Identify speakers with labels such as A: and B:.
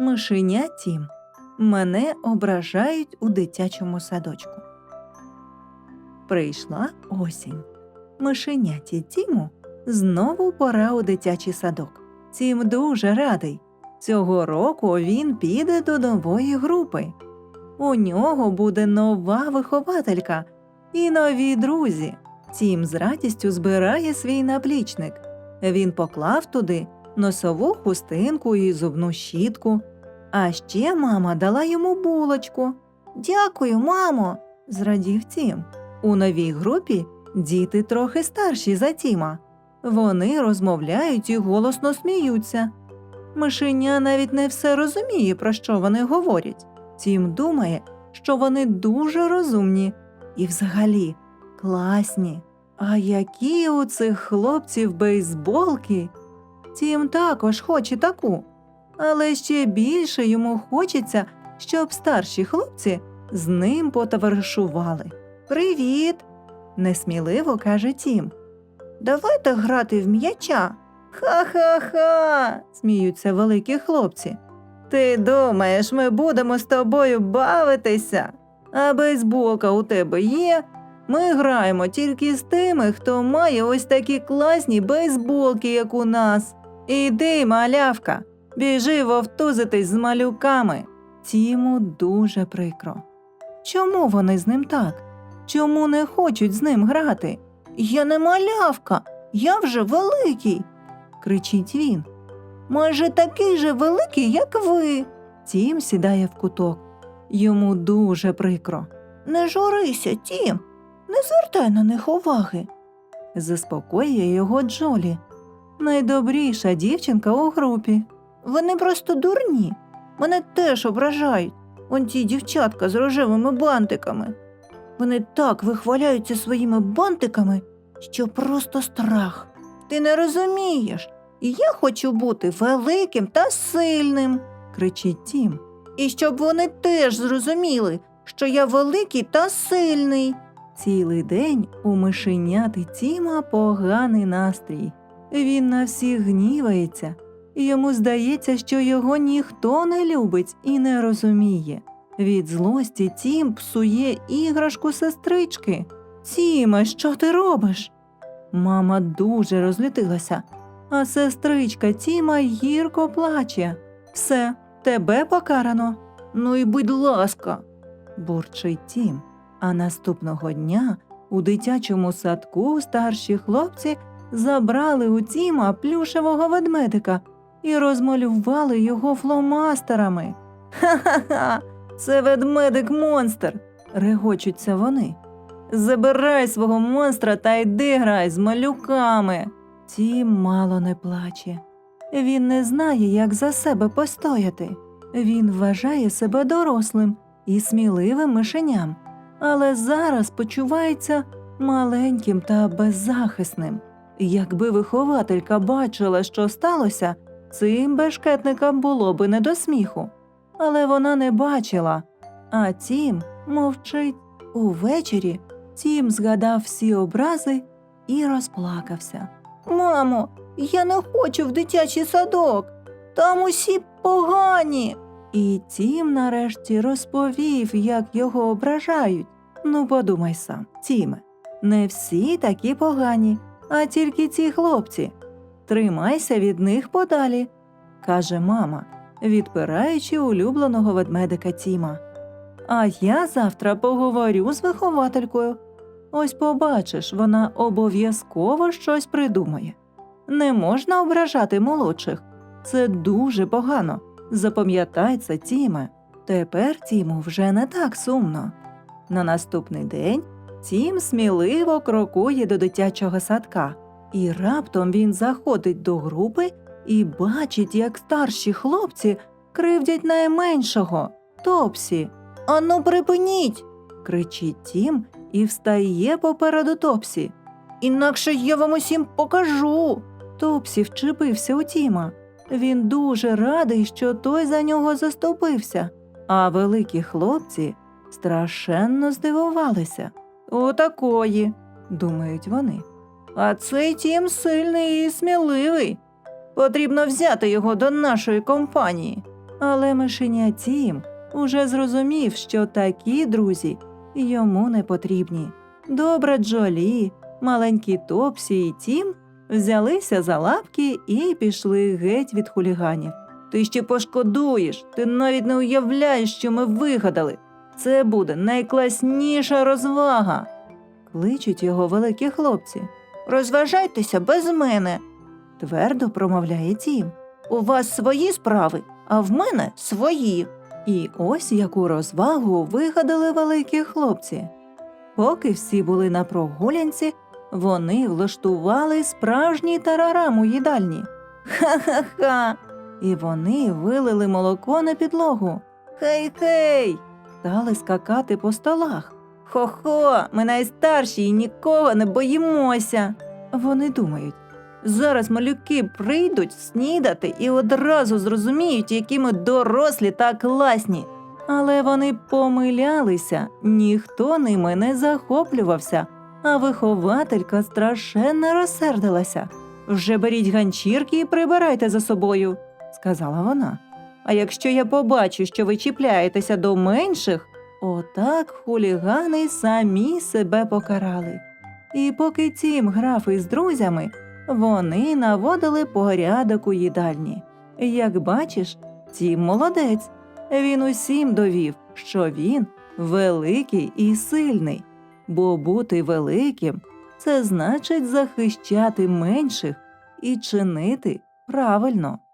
A: Мишеня Тім. Мене ображають у дитячому садочку. Прийшла осінь. Мишеняті Тіму знову пора у дитячий садок. Тім дуже радий. Цього року він піде до нової групи. У нього буде нова вихователька і нові друзі. Тім з радістю збирає свій наплічник. Він поклав туди носову хустинку і зубну щітку. А ще мама дала йому булочку. Дякую, мамо, зрадів Тім. У новій групі діти трохи старші за Тіма. Вони розмовляють і голосно сміються. Мишеня навіть не все розуміє, про що вони говорять. Тім думає, що вони дуже розумні і взагалі класні. А які у цих хлопців бейсболки? Тім також хоче таку, але ще більше йому хочеться, щоб старші хлопці з ним потоваришували. Привіт! несміливо каже Тім. Давайте грати в м'яча. Ха-ха-ха. сміються великі хлопці. Ти думаєш, ми будемо з тобою бавитися? А бейсболка у тебе є? Ми граємо тільки з тими, хто має ось такі класні бейсболки, як у нас. Іди, малявка, біжи вовтузитись з малюками. Тіму дуже прикро. Чому вони з ним так? Чому не хочуть з ним грати? Я не малявка, я вже великий, кричить він. Майже такий же великий, як ви. Тім сідає в куток. Йому дуже прикро. Не журися, Тім, не звертай на них уваги. Заспокоює його Джолі. Найдобріша дівчинка у групі. Вони просто дурні. Мене теж ображають. Он ті дівчатка з рожевими бантиками. Вони так вихваляються своїми бантиками, що просто страх. Ти не розумієш. Я хочу бути великим та сильним, кричить Тім. І щоб вони теж зрозуміли, що я великий та сильний. Цілий день у мишеняти Тіма поганий настрій. Він на всіх гнівається, і йому здається, що його ніхто не любить і не розуміє. Від злості Тім псує іграшку сестрички. Тіме, що ти робиш? Мама дуже розлютилася, а сестричка Тіма гірко плаче. Все, тебе покарано. Ну і будь ласка, бурчить Тім. А наступного дня у дитячому садку старші хлопці забрали у Тіма плюшевого ведмедика і розмалювали його фломастерами. Ха-ха-ха, це ведмедик монстр, регочуться вони. Забирай свого монстра та йди грай з малюками. Тім мало не плаче. Він не знає, як за себе постояти. Він вважає себе дорослим і сміливим мишеням, але зараз почувається маленьким та беззахисним. Якби вихователька бачила, що сталося, цим бешкетникам було би не до сміху. Але вона не бачила, а Тім мовчить. Увечері Тім згадав всі образи і розплакався. Мамо, я не хочу в дитячий садок. Там усі погані. І Тім нарешті розповів, як його ображають. Ну, подумай сам, Тіме, не всі такі погані, а тільки ці хлопці. Тримайся від них подалі, каже мама, відпираючи улюбленого ведмедика Тіма. А я завтра поговорю з вихователькою. Ось побачиш, вона обов'язково щось придумає. Не можна ображати молодших. Це дуже погано. Запам'ятай це, Тіме. Тепер Тіму вже не так сумно. На наступний день Тім сміливо крокує до дитячого садка, і раптом він заходить до групи і бачить, як старші хлопці кривдять найменшого Топсі. Ану, припиніть. кричить Тім і встає попереду Топсі. Інакше я вам усім покажу. Топсі вчепився у Тіма. Він дуже радий, що той за нього заступився, а великі хлопці страшенно здивувалися. Отакої, думають вони. А цей тім сильний і сміливий. Потрібно взяти його до нашої компанії. Але мишеня Тім уже зрозумів, що такі друзі йому не потрібні. Добра Джолі, маленькі Топсі і Тім взялися за лапки і пішли геть від хуліганів. Ти ще пошкодуєш, ти навіть не уявляєш, що ми вигадали. Це буде найкласніша розвага. Кличуть його великі хлопці. Розважайтеся без мене, твердо промовляє Тім. У вас свої справи, а в мене свої. І ось яку розвагу вигадали великі хлопці. Поки всі були на прогулянці, вони влаштували справжній тарарам у їдальні. Ха-ха-ха. І вони вилили молоко на підлогу. Хей-хей. Стали скакати по столах. Хо-хо, ми найстарші і нікого не боїмося. Вони думають, зараз малюки прийдуть снідати і одразу зрозуміють, які ми дорослі та класні. Але вони помилялися, ніхто ними не захоплювався, а вихователька страшенно розсердилася. Вже беріть ганчірки і прибирайте за собою, сказала вона. А якщо я побачу, що ви чіпляєтеся до менших, отак хулігани самі себе покарали. І поки Тім грав із друзями, вони наводили порядок у їдальні. Як бачиш, Тім молодець. Він усім довів, що він великий і сильний, бо бути великим це значить захищати менших і чинити правильно.